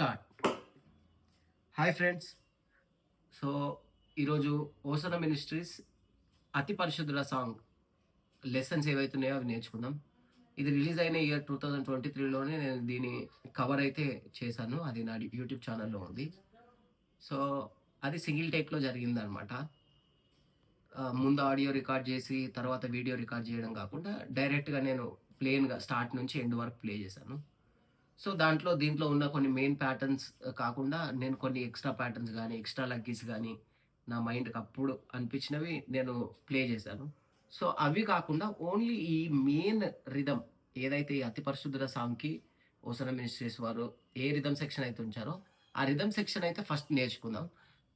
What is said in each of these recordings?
Start. Hi friends. So ఈరోజు ఓసన ministries అతి పరిశుద్ధుల సాంగ్ లెసన్స్ ఏవైతున్నాయో అవి నేర్చుకుందాం. ఇది రిలీజ్ అయిన ఇయర్ టూ థౌజండ్ ట్వంటీ త్రీలోనే నేను దీని కవర్ అయితే చేశాను. అది నా యూట్యూబ్ ఛానల్లో ఉంది. సో అది సింగిల్ టేక్లో జరిగిందనమాట. ముందు ఆడియో రికార్డ్ చేసి తర్వాత వీడియో రికార్డ్ చేయడం కాకుండా డైరెక్ట్గా నేను ప్లేన్గా స్టార్ట్ నుంచి ఎండ్ వరకు ప్లే చేశాను. సో దాంట్లో దీంట్లో ఉన్న కొన్ని మెయిన్ ప్యాటర్న్స్ uh, కాకుండా నేను కొన్ని ఎక్స్ట్రా ప్యాటర్న్స్ కానీ ఎక్స్ట్రా లగ్గీస్ కానీ నా మైండ్కి అప్పుడు అనిపించినవి నేను ప్లే చేశాను. సో అవి కాకుండా ఓన్లీ ఈ మెయిన్ రిధమ్ ఏదైతే ఈ అతి పరిశుద్ధ సాంగ్కి ఓసన మినిస్ట్రీస్ వారు ఏ రిధమ్ సెక్షన్ అయితే ఉంచారో ఆ రిధమ్ సెక్షన్ అయితే ఫస్ట్ నేర్చుకుందాం.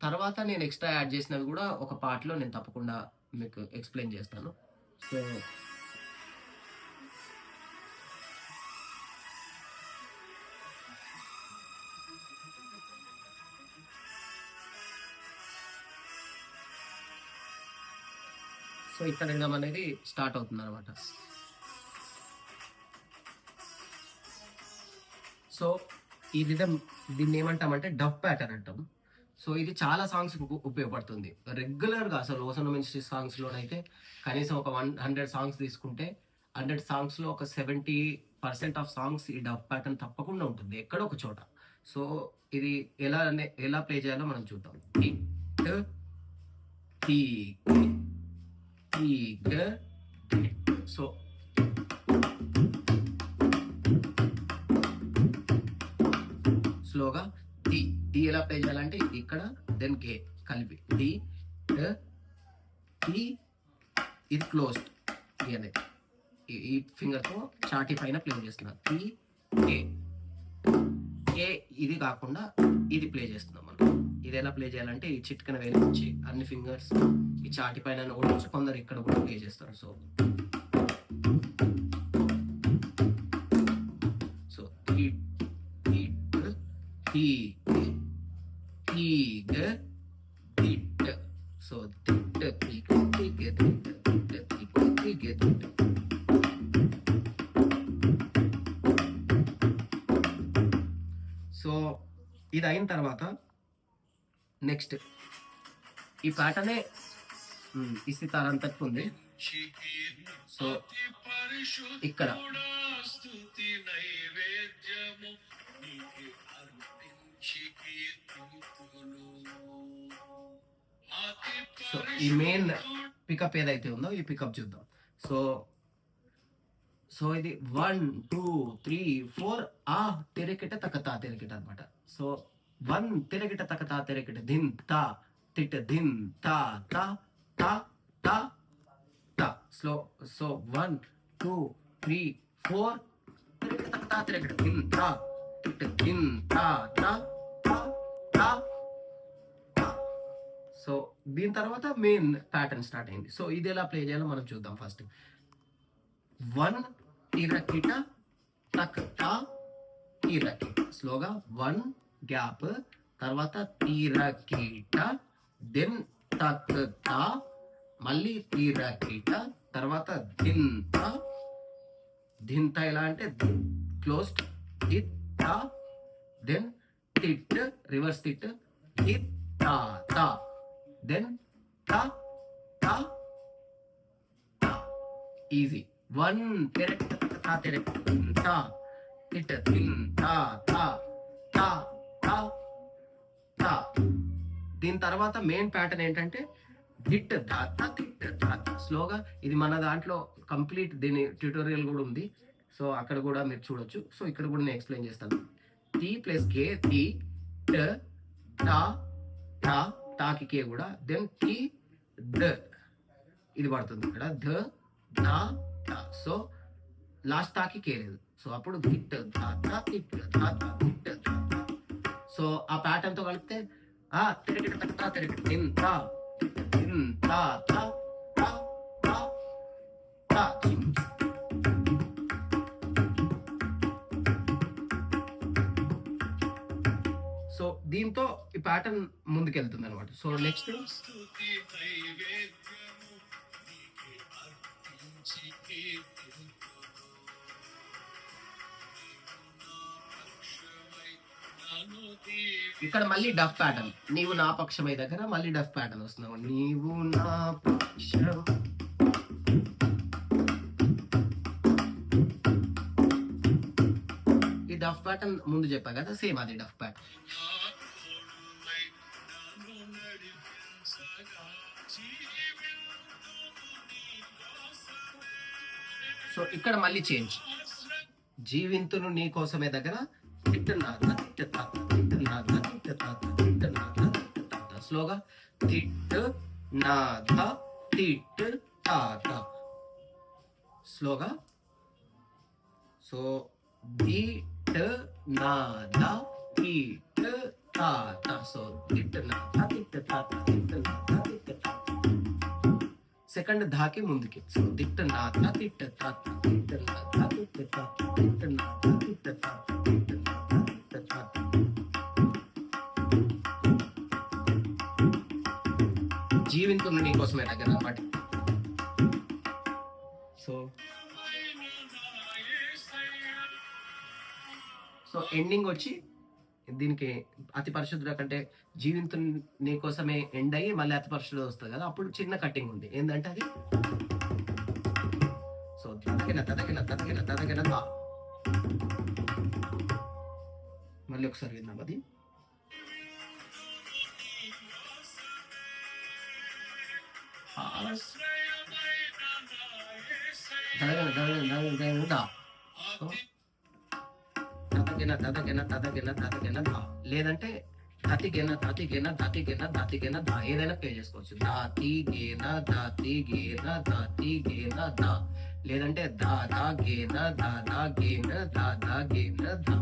తర్వాత నేను ఎక్స్ట్రా యాడ్ చేసినవి కూడా ఒక పార్ట్లో నేను తప్పకుండా మీకు ఎక్స్ప్లెయిన్ చేస్తాను. సో సో ఇక్కడ రిధమ్ అనేది స్టార్ట్ అవుతుంది అనమాట సో ఈ రిధమ్ దీన్ని ఏమంటామంటే డఫ్ ప్యాటర్న్ అంటాం. సో ఇది చాలా సాంగ్స్ ఉపయోగపడుతుంది. రెగ్యులర్గా అసలు ఓసన మినిస్ట్రీ సాంగ్స్లోనైతే కనీసం ఒక వన్ హండ్రెడ్ సాంగ్స్ తీసుకుంటే హండ్రెడ్ సాంగ్స్లో ఒక సెవెంటీ పర్సెంట్ ఆఫ్ సాంగ్స్ ఈ డఫ్ ప్యాటర్న్ తప్పకుండా ఉంటుంది ఎక్కడో ఒక చోట. సో ఇది ఎలా అనే- ఎలా ప్లే చేయాలో మనం చూద్దాం. టిక్ టీక్ ಈಗ సో స్లోగా డి డి ఎలా ప్లే చేయాలంటే ఇక్కడ దెన్ గే కలిపి. డి డి ఇది క్లోజ్డ్ ఈ అనేది. ఈ- ఫింగర్తో ఫింగర్తో చాటి పైన ప్లే చేస్తున్నాం. డి ఏ ఏ ఇది కాకుండా ఇది ప్లే చేస్తున్నాం మనం. ఇది ఎలా ప్లే చేయాలంటే ఈ చిట్కన వేలు నుంచి అన్ని ఫింగర్స్ ఈ చాటి పైన ఓడించి కొందరు ఇక్కడ కూడా ప్లే చేస్తారు. సో సో టీ. సో సో ఇది అయిన తర్వాత నెక్స్ట్. ఈ పాటనే ఇసి తారంతకు ఉంది. సో ఇక్కడ. సో ఈ మెయిన్ పికప్ ఏదైతే ఉందో ఈ పికప్ చూద్దాం. సో సో ఇది వన్ టూ త్రీ ఫోర్ ఆ తెరకిట తకతా తెరకిట అనమాట సో వన్ తిరగిట తక తా తిరగిట ధిన్ తా తిట ధిన్ తా తా తా తా తా slow so one two three four తిరగిట తక తా తిరగిట ధిన్ తా తిట్ ధిన్ తా తా తా తా తా సో దీని తర్వాత మెయిన్ ప్యాటర్న్ స్టార్ట్ అయింది. సో ఇది ఎలా ప్లే చేయాలో మనం చూద్దాం ఫస్ట్ వన్ ఇరకిట టక్ టా ఇరకిట. స్లోగా వన్ గ్యాప్ తర్వాత తీరకీట దెన్ టక్ మళ్ళీ తీరకిట తర్వాత ధింత. ధింత ఎలా అంటే క్లోజ్డ్ హిట్ దెన్ తిట్ రివర్స్ తిట్ హిట్ టా దెన్ టా ఈజీ వన్ తెరక్ టా తెరక్ తిట్ టిట్ తిన్ టా టా దీని తర్వాత మెయిన్ ప్యాటర్న్ ఏంటంటే దిట్ దాత దిట్ దాత స్లోగా ఇది మన దాంట్లో కంప్లీట్ దీని ట్యూటోరియల్ కూడా ఉంది. సో అక్కడ కూడా మీరు చూడొచ్చు. సో ఇక్కడ కూడా నేను ఎక్స్ప్లెయిన్ చేస్తాను. టీ ప్లస్ కే టీ ట టా టా టాకి కే కూడా. దెన్ టీ ద. ఇది పడుతుంది ఇక్కడ. ధ దా తా సో లాస్ట్ తాకి కే లేదు. సో అప్పుడు దిట్ దా తా తిట్ దా తా సో ఆ ప్యాటర్న్తో కలిపితే ఆ తిరగట తా తిరగట తా తా తా సో దీంతో ఈ ప్యాటర్న్ ముందుకెళ్తుంది అనమాట సో నెక్స్ట్ ఇక్కడ మళ్ళీ డఫ్ ప్యాటర్న్. నీవు నా పక్షమై దగ్గర మళ్ళీ డఫ్ ప్యాటర్న్ వస్తున్నావు. నీవు నా పక్షం. ఈ డఫ్ ప్యాటర్న్ ముందు చెప్పా కదా సేమ్ అది డఫ్ ప్యాటర్న్. సో ఇక్కడ మళ్ళీ చేంజ్. జీవింతును నీ కోసమే దగ్గర తిట్టునాథ తిట్టుతాత తిట్టునాథ తిట్టుతాత తిట్టునాథ తిట్టుతాత స్లోగా తిట్టు నాథ తిట్టు తాత స్లోగా సో బీట్ నాథ తిట్టు తాత సో తిట్టు నాథ తిట్టు తాత తిట్టు నాథ తిట్టు తాత సెకండ్ ధాకి ముందుకి సో తిట్ట నాథ తిట్ట తాత తిట్ట నాథ తిట్ట జీవింతున్న నీకోసమే దగ్గర అన్నమాట సో సో ఎండింగ్ వచ్చి దీనికి అతి పరిశుద్ధుల కంటే జీవితం నీకోసమే ఎండ్ అయ్యి మళ్ళీ అతి పరిశుద్ధ వస్తుంది కదా అప్పుడు చిన్న కట్టింగ్ ఉంది. ఏంటంటే అది? సో తదకిన తదకిన తదకిన తదకిన దా మళ్ళీ ఒకసారి విన్నాం అది. తదగిన తదగిన తదగిన తదగిన దా లేదంటే తదగిన తదగిన తదగిన తదగిన దా లేదంటే దతిగిన దతిగిన దా ఏదైనా ప్లే చేసుకోవచ్చు దాతి గేన దాతి గేన దాతి గేన దా లేదంటే దా దా గేన దా దా గేన దా దా గేన దా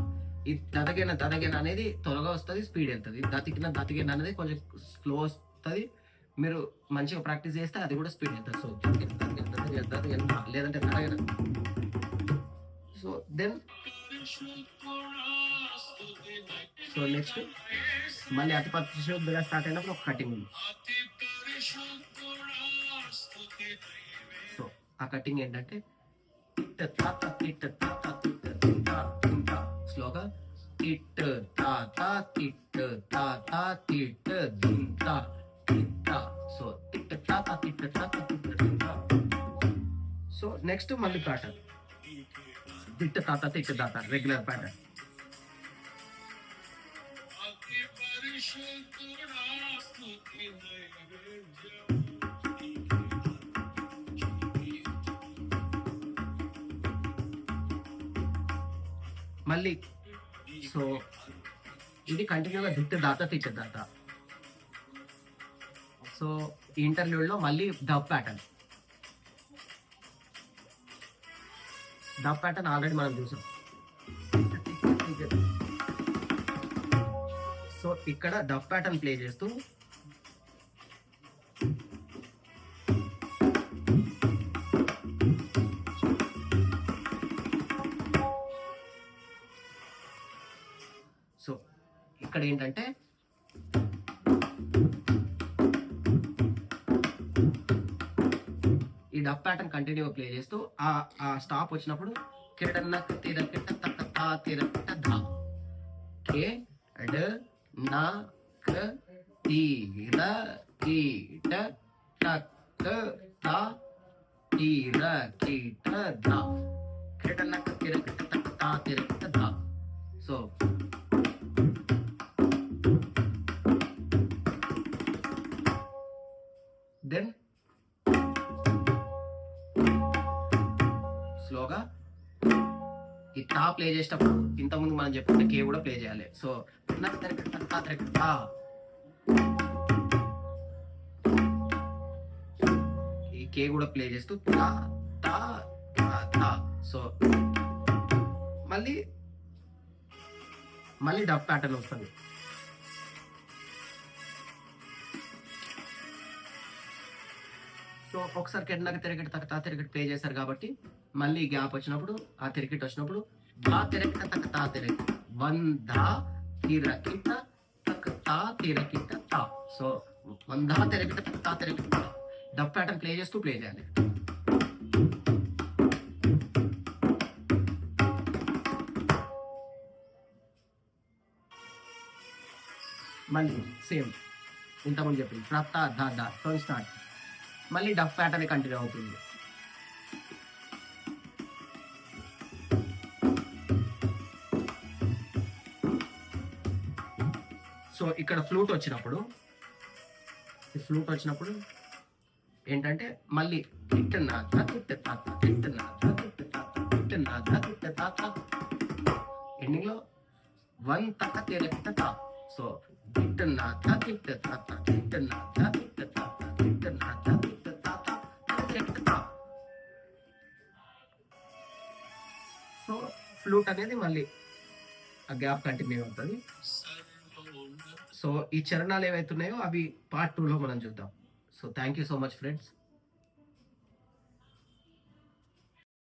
ఈ దతగిన దతగిన అనేది త్వరగా వస్తుంది స్పీడ్ వెళ్తుంది దతికిన దతికిన అనేది కొంచెం స్లో వస్తుంది మీరు మంచిగా ప్రాక్టీస్ చేస్తే అది కూడా స్పీడ్ అవుతుంది సో దతికిన దతికిన దతికిన దతికిన లేదంటే దతగిన సో దెన్ సో నెక్స్ట్ మళ్ళీ అతి పరిశుద్ధంగా స్టార్ట్ అయినప్పుడు ఒక కటింగ్ ఉంది. సో ఆ కటింగ్ ఏంటంటే తిట్ట తాత తిట్ట తాత తిట్ తా తా స్లోగా తిట్ట తాత తాత దింత సో తిట్ట తాత తిట్ట తాత తిట్ట తింట సో నెక్స్ట్ మళ్ళీ ప్యాటర్న్ తిట్ట తాత తిట్ట తాత రెగ్యులర్ ప్యాటర్న్ అతి పరిశుద్ధుడా స్తుతి నైవేద్యం మళ్ళీ సో ఇది కంటిన్యూగా తిట్ట దాత తిట్ట దాత సో ఈ ఇంటర్వ్యూలో మళ్ళీ dub pattern. Dub pattern already మనం చూసాం. సో ఇక్కడ డబ్ ప్యాటర్న్ ప్లే చేస్తూ సో ఇక్కడ ఏంటంటే డబ్ ప్యాటర్న్ కంటిన్యూ ప్లే చేస్తూ ఆ ఆ స్టాప్ వచ్చినప్పుడు కిరడన్న తిరకిట తక్క తా తిరకిట ధా. కే డ నా క తీర కీట టక్ తా తీర కీట ధా. కిరడన్న తిరకిట తక్క ఈ టా ప్లే చేసేటప్పుడు ఇంతకుముందు మనం చెప్పుకున్న కే కూడా ప్లే చేయాలి. సో ఈ కే కూడా ప్లే చేస్తూ టా టా టా సో మళ్ళీ మళ్ళీ డబ్ ప్యాటర్న్ వస్తుంది. సో ఒకసారి కెట్నాక తిరగటి తక్కువ తిరగటి ప్లే చేశారు కాబట్టి మళ్ళీ గ్యాప్ వచ్చినప్పుడు ఆ తిరగటి వచ్చినప్పుడు దా తిరగట తక్క తా తిరగటి. వన్ దా తిరగిట తక్క తా తిరగిట తా. సో వన్ దా తిరగట తక్క తా తిరగట డబ్ ప్యాటర్న్ ప్లే చేస్తూ ప్లే చేయాలి. మళ్ళీ సేమ్ ఇంతకుముందు చెప్పింది ప్రత్త దా దా టోన్ స్టార్ట్ మళ్ళీ డఫ్ ప్యాటర్న్ కంటిన్యూ అవుతుంది. సో ఇక్కడ ఫ్లూట్ వచ్చినప్పుడు ఈ ఫ్లూట్ వచ్చినప్పుడు ఏంటంటే మళ్ళీ తిట్టనా తిట్ట తాత తిట్టనా తిట్ట తాత తిట్టనా తిట్ట తాత వన్ తక్క తేలిక తా. సో తిట్టనా తిట్ట తాత ఫ్లూట్ అనేది మళ్ళీ ఆ గ్యాప్ కంటిన్యూ అవుతుంది. సో ఈ చరణాలు ఏవైతున్నాయో అవి పార్ట్ టూలో మనం చూద్దాం. So thank you so much friends